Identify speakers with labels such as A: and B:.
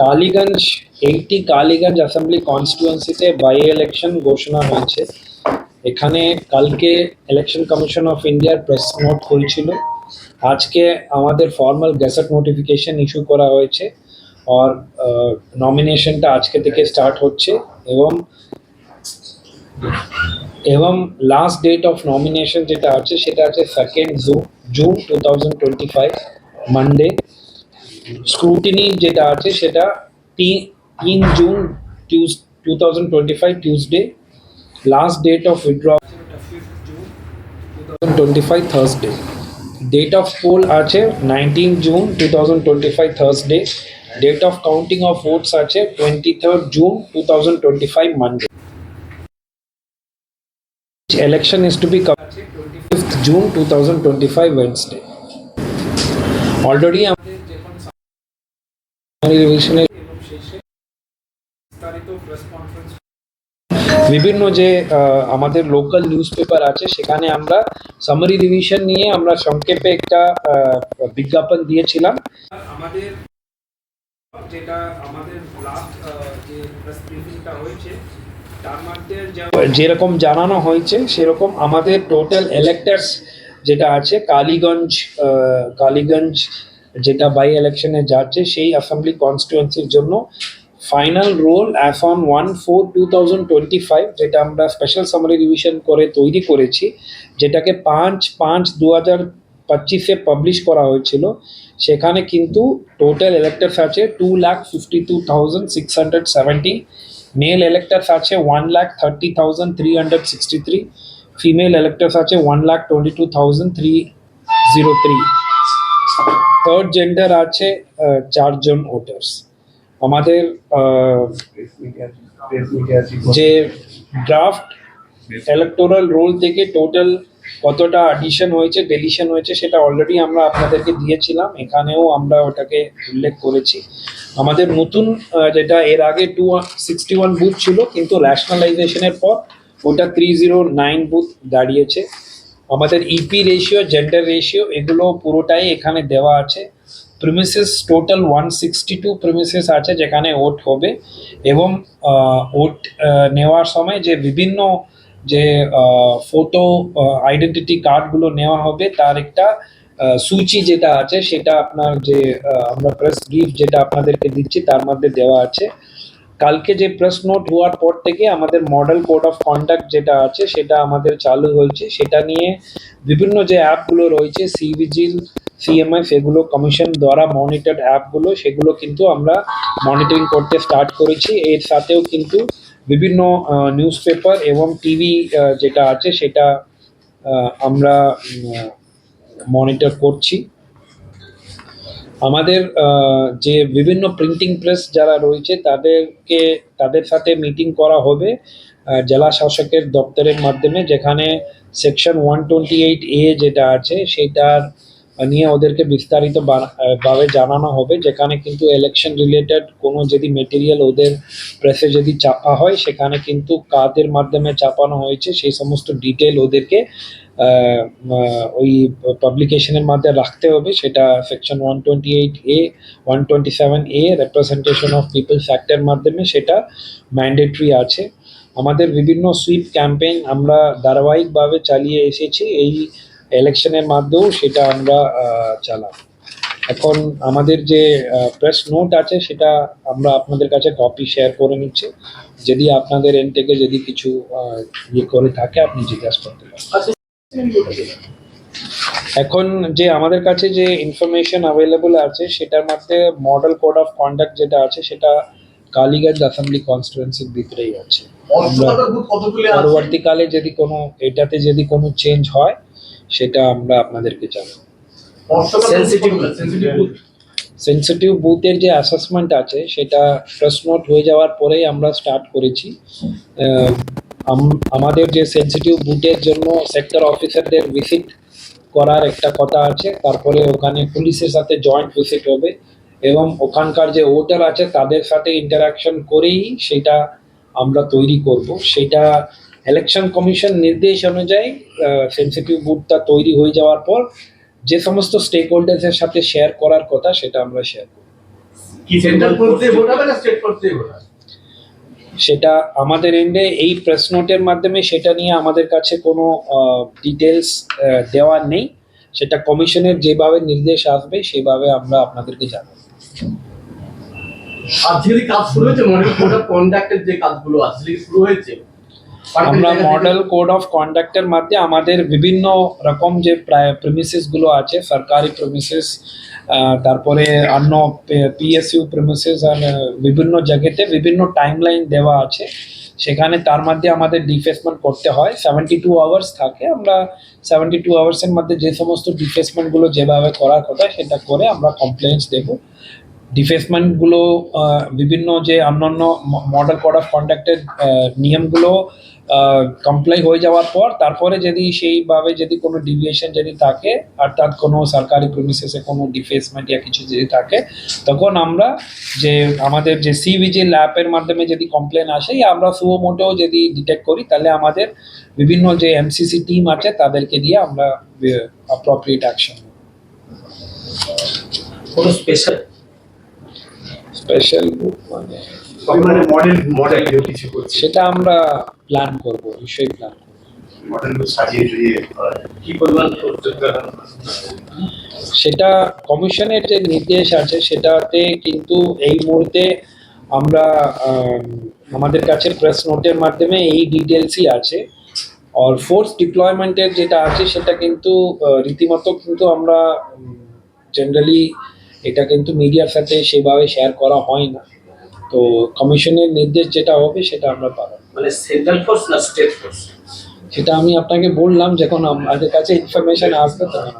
A: Kaliganj eighty Kaliganj assembly কনস্টিটুয়েন্সিতে by election ঘোষণা হয়েছে। এখানে কালকে ইলেকশন কমিশন অফ ইন্ডিয়ার প্রেস নোট করেছিল আজকে আমাদের ফর্মাল গ্যাসেট নোটিফিকেশন ইস্যু করা হয়েছে আর নমিনেশনটা আজকে থেকে স্টার্ট হচ্ছে এবং এবং লাস্ট ডেট অফ নমিনেশন যেটা আছে সেটা আছে second June June two thousand twenty five Monday scrutiny যেটা আছে সেটা তিন June Tues two thousand twenty five Tuesday last date of withdraw twenty five Thursday date of poll আছে nineteen June two thousand twenty five Thursday date of counting of votes আছে twenty third June two thousand twenty five Monday election is to be covered 25th June 2025 Wednesday. Already বিভিন্ন যে আমাদের local news paper আছে সেখানে আমরা summary revision নিয়ে আমরা সংক্ষেপে একটা বিজ্ঞাপন দিয়েছিলাম। আমাদের যেটা আমাদের লাস্ট যে প্রেস ব্রিফিংটা হয়েছে যেরকম জানানো হয়েছে সেরকম আমাদের টোটাল এলেক্টার্স যেটা আছে কালীগঞ্জ কালীগঞ্জ যেটা বাই ইলেকশনে যাচ্ছে, সেই অ্যাসেম্বলি কনস্টিটুয়েন্সির জন্য final roll as on one four two thousand twenty five যেটা আমরা স্পেশাল সামারি রিভিশন করে তৈরি করেছি, যেটাকে পাঁচ পাঁচ দু হাজার পঁচিশে পাবলিশ করা হয়েছিল। সেখানে কিন্তু টোটাল এলেক্টার্স আছে two lakh fifty two thousand six hundred seventy male electors আছে one lakh thirty thousand three hundred sixty three female electors আছে one lakh twenty two thousand three zero three third gender আছে চারজন voters আমাদের যে draft electoral roll থেকে total কতটা addition হয়েছে deletion হয়েছে, সেটা অলরেডি আমরা আপনাদেরকে দিয়েছিলাম। এখানেও আমরা ওটাকে উল্লেখ করেছি। আমাদের নতুন যেটা এর আগে টু সিক্সটি ওয়ান বুথ ছিল, কিন্তু ন্যাশনালাইজেশনের পর ওটা থ্রি জিরো নাইন বুথ দাঁড়িয়েছে। আমাদের ইপি রেশিও জেন্ডার রেশিও এগুলো পুরোটাই এখানে দেওয়া আছে। Premises total one sixty two premises আছে যেখানে ওট হবে এবং ওট নেওয়ার সময় যে বিভিন্ন যে ফটো আইডেন্টিটি কার্ডগুলো নেওয়া হবে তার একটা সূচি যেটা আছে সেটা আপনার যে আমরা প্রেস ব্রিফ যেটা আপনাদেরকে দিচ্ছি তার মধ্যে দেওয়া আছে। কালকে যে প্রেস নোট হওয়ার পর থেকে আমাদের মডেল কোড অফ কন্ডাক্ট যেটা আছে, সেটা আমাদের চালু হয়েছে। সেটা নিয়ে বিভিন্ন যে অ্যাপগুলো রয়েছে সিভিজিল সিএমএস এগুলো কমিশন দ্বারা মনিটর্ড অ্যাপগুলো সেগুলো কিন্তু আমরা মনিটরিং করতে স্টার্ট করেছি। এর সাথেও কিন্তু বিভিন্ন নিউজ পেপার এবং টিভি যেটা আছে, সেটা আমরা মনিটর করছি। আমাদের যে বিভিন্ন প্রিন্টিং প্রেস যারা রয়েছে, তাদেরকে, তাদের সাথে মিটিং করা হবে জেলা শাসকের দপ্তরের মাধ্যমে, যেখানে section one twenty eight A যেটা আছে, সেটার নিয়ে ওদেরকে বিস্তারিত ভাবে জানানো হবে, যেখানে কিন্তু ইলেকশন রিলেটেড কোনো যদি মেটেরিয়াল ওদের প্রেসে যদি চাপা হয়, সেখানে কিন্তু কাদের মাধ্যমে চাপানো হয়েছে, সেই সমস্ত ডিটেল ওদেরকে ওই পাবলিকেশনের মধ্যে রাখতে হবে, সেটা section one twenty eight A one twenty seven A representation of people's অ্যাক্টের মাধ্যমে সেটা ম্যান্ডেটরি আছে। আমাদের বিভিন্ন সুইপ ক্যাম্পেইন আমরা ধারাবাহিকভাবে চালিয়ে এসেছি, এই ইলেকশনের মাধ্যমেও সেটা আমরা চালাব। এখন আমাদের যে প্রেস নোট আছে, সেটা আমরা আপনাদের কাছে কপি শেয়ার করে নিচ্ছি। যদি আপনাদের এন থেকে যদি কিছু ইয়ে করে থাকে, আপনি জিজ্ঞাসা করতে পারেন। এখন যে আমাদের কাছে যে ইনফরমেশন অ্যাভেলেবল আছে সেটার মধ্যে মডেল কোড অফ কন্ডাক্ট যেটা আছে সেটা কালীগঞ্জ অ্যাসেম্বলি কনস্টিটুয়েন্সির ভিতরেই আছে। পরবর্তীকালে যদি কোনো এটাতে যদি কোনো চেঞ্জ হয় সেটা আমরা আপনাদেরকে জানাব।
B: সেন্সিটিভ সেন্সিটিভ বুথ
A: সেন্সিটিভ বুথের যে অ্যাসেসমেন্ট আছে সেটা প্রেস নোট হয়ে যাওয়ার পরেই আমরা স্টার্ট করেছি। আমাদের যে সেন্সিটিভ বুথের জন্য সেক্টর অফিসারদের ভিজিট করার একটা কথা আছে। তারপরে ওখানে পুলিশের সাথে জয়েন্ট ভিজিট হবে এবং ওখানকার যে ভোটার আছে, তাদের সাথে ইন্টারাকশন করেই সেটা আমরা তৈরি করব। সেটা ইলেকশন কমিশন নির্দেশ অনুযায়ী সেন্সিটিভ বুথটা তৈরি হয়ে যাওয়ার পর যে সমস্ত স্টেক হোল্ডার্সের সাথে শেয়ার করার কথা সেটা আমরা শেয়ার করব।
B: কি সেন্ট্রাল ফোর্স ভোট হবে না স্টেট ফোর্স ভোট হবে
A: সেটা আমাদের এন্ডে এই প্রেস নোটের মাধ্যমে সেটা নিয়ে আমাদের কাছে কোনো ডিটেলস দেওয়া নেই। সেটা কমিশনের যেভাবে নির্দেশ আসবে সেভাবে আমরা আপনাদেরকে জানাব।
B: কাজ শুরু হয়েছে মডেল কোড অফ কন্ডাক্টের যে কাজগুলো শুরু হয়েছে
A: আমরা মডেল কোড অফ কন্ডাক্টের মধ্যে আমাদের বিভিন্ন রকম যে প্রেমিসেসগুলো আছে সরকারি প্রেমিসেস তারপরে অন্য পিএসইউ প্রেমিসেস আর বিভিন্ন জায়গাতে বিভিন্ন টাইম লাইন দেওয়া আছে। সেখানে তার মধ্যে আমাদের ডিফেসমেন্ট করতে হয়। সেভেন্টি টু আওয়ার্স থাকে। আমরা সেভেন্টি টু আওয়ার্সের মধ্যে যে সমস্ত ডিফেসমেন্টগুলো যেভাবে করার কথা, সেটা করে আমরা কমপ্লেন্টস দেবো। ডিফেসমেন্টগুলো বিভিন্ন যে অন্যান্য মডেল কোড অফ কন্ডাক্টের নিয়মগুলো কমপ্লাই হয়ে যাওয়ার পর তারপরে যদি সেইভাবে যদি কোনো ডিভিয়েশন যদি থাকে, অর্থাৎ কোনো সরকারি প্রিমিসেসে কোনো ডিফেসমেন্ট ইয়া কিছু যদি থাকে, তখন আমরা যে আমাদের যে সিভিজি ল্যাপের মাধ্যমে যদি কমপ্লেন আসে, আমরা আমরা সুমোটেও যদি ডিটেক্ট করি, তাহলে আমাদের বিভিন্ন যে এমসিসি টিম আছে তাদেরকে দিয়ে আমরা অ্যাপ্রোপ্রিয়েট অ্যাকশন
C: কোনো স্পেশাল
A: স্পেশাল মানে
D: মানে মডেল মডেল কিছু করছে।
A: সেটা আমরা প্ল্যান করব নিশ্চয়ই প্ল্যান করব।
D: মডেল সাজিয়ে সাজিয়ে
C: কি পরিমাণ
A: সেটা কমিশনের যে নির্দেশ আছে সেটাতে কিন্তু এই মুহূর্তে আমরা আম, আমাদের কাছে প্রেস নোটের মাধ্যমে এই ডিটেলসই আছে। আর ফোর্স ডিপ্লয়মেন্টের যেটা আছে সেটা কিন্তু রীতিমতো কিন্তু আমরা জেনারেলি এটা কিন্তু মিডিয়ার সাথে সেভাবে শেয়ার করা হয় না তো কমিশনের নির্দেশ যেটা হবে সেটা আমরা পাবো
C: মানে সেন্ট্রাল ফোর্স না স্টেট ফোর্স
A: সেটা আমি আপনাকে বললাম যখন আমাদের কাছে ইনফরমেশন আসবে তখন।